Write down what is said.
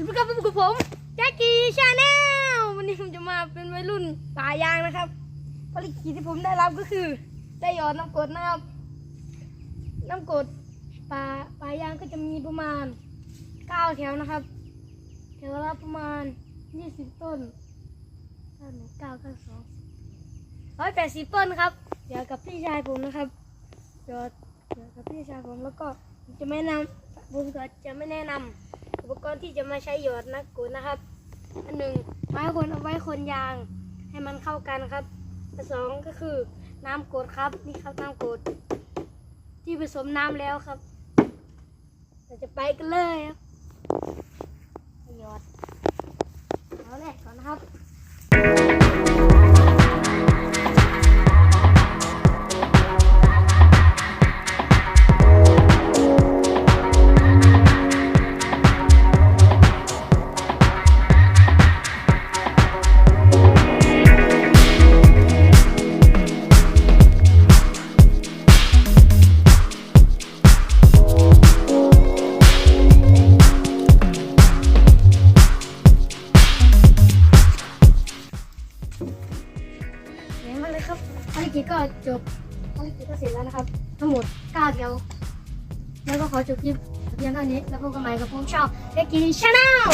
สวัสดีครับผมกับผมแจ็คกี้ชาแนลวันนี้ผมจะมาเป็นวัยรุ่นป่ายางนะครับภารกิจที่ผมได้รับก็คือ ได้หยอดน้ำกรดนะครับน้ำกรดป่าป่ายางก็จะมีประมาณเก้าแถวนะครับแถวละประมาณยี่สิบต้นเก้าหนึ่งเก้าเก้าสองร้อยแปดสิบต้นครับเดี๋ยวกับพี่ชายผมนะครับยอดเดี๋ยวกับพี่ชายผมแล้วก็จะไม่นำผมก็จะไม่แนะนำ ปกรณ์ที่จะมาใช้หยอดนักกูนะครับอันหนึ่งไม้คนเอาไว้คนยาง ให้มันเข้ากันครับอันสองก็คือน้ำกรดครับ นี่ครับน้ำกรดที่ผสมน้ำแล้วครับเราจะไปกันเลยครับหยอดเอาแรกก่อนนะครับ เห็นมาเลยครับภารกิจก็จบภารกิจก็เสร็จแล้วนะครับ ทั้งหมด9แถวแล้วก็ขอจบคลิปเพียงเท่านี้ แล้วพบกันใหม่กับผมชอบเด็กกีชาแนล